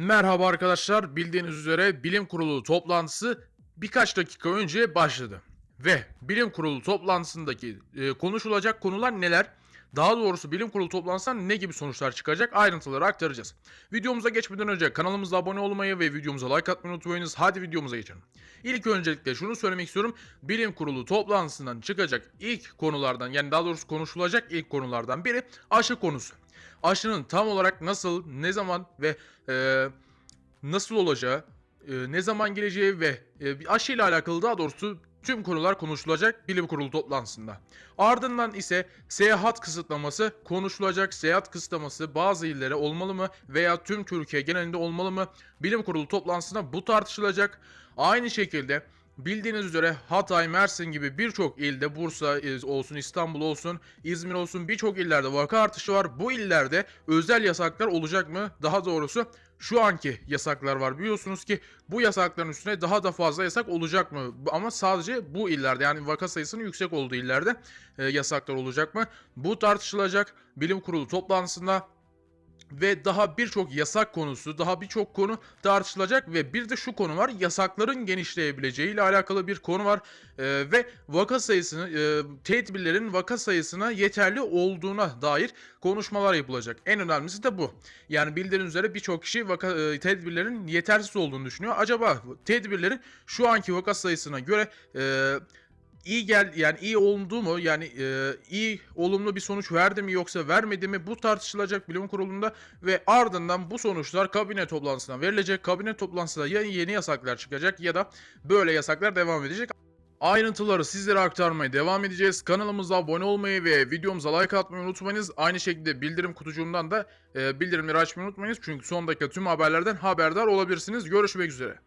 Merhaba arkadaşlar. Bildiğiniz üzere bilim kurulu toplantısı birkaç dakika önce başladı. Ve bilim kurulu toplantısındaki e, konuşulacak konular neler? Daha doğrusu bilim kurulu toplantısından ne gibi sonuçlar çıkacak ayrıntıları aktaracağız. Videomuza geçmeden önce kanalımıza abone olmayı ve videomuza like atmayı unutmayınız. Hadi videomuza geçelim. İlk öncelikle şunu söylemek istiyorum. Bilim kurulu toplantısından çıkacak ilk konulardan yani daha doğrusu konuşulacak ilk konulardan biri aşı konusu. Aşının tam olarak nasıl, ne zaman ve e, nasıl olacağı, e, ne zaman geleceği ve e, aşı ile alakalı daha doğrusu tüm konular konuşulacak bilim kurulu toplantısında. Ardından ise seyahat kısıtlaması konuşulacak. Seyahat kısıtlaması bazı illere olmalı mı veya tüm Türkiye genelinde olmalı mı? Bilim kurulu toplantısında bu tartışılacak. Aynı şekilde Bildiğiniz üzere Hatay, Mersin gibi birçok ilde Bursa olsun, İstanbul olsun, İzmir olsun birçok illerde vaka artışı var. Bu illerde özel yasaklar olacak mı? Daha doğrusu şu anki yasaklar var. Biliyorsunuz ki bu yasakların üstüne daha da fazla yasak olacak mı? Ama sadece bu illerde yani vaka sayısının yüksek olduğu illerde e, yasaklar olacak mı? Bu tartışılacak. Bilim kurulu toplantısında ve daha birçok yasak konusu, daha birçok konu tartışılacak ve bir de şu konu var. Yasakların genişleyebileceği ile alakalı bir konu var Ee, ve vaka sayısını, e, tedbirlerin vaka sayısına yeterli olduğuna dair konuşmalar yapılacak. En önemlisi de bu. Yani bildiğiniz üzere birçok kişi vaka e, tedbirlerin yetersiz olduğunu düşünüyor. Acaba tedbirlerin şu anki vaka sayısına göre e, iyi gel yani iyi oldu mu yani e, iyi olumlu bir sonuç verdi mi yoksa vermedi mi bu tartışılacak bilim kurulunda ve ardından bu sonuçlar kabine toplantısına verilecek. Kabine toplantısında ya yeni yasaklar çıkacak ya da böyle yasaklar devam edecek. Ayrıntıları sizlere aktarmaya devam edeceğiz. Kanalımıza abone olmayı ve videomuza like atmayı unutmayınız. Aynı şekilde bildirim kutucuğundan da e, bildirimleri açmayı unutmayınız. Çünkü son dakika tüm haberlerden haberdar olabilirsiniz. Görüşmek üzere.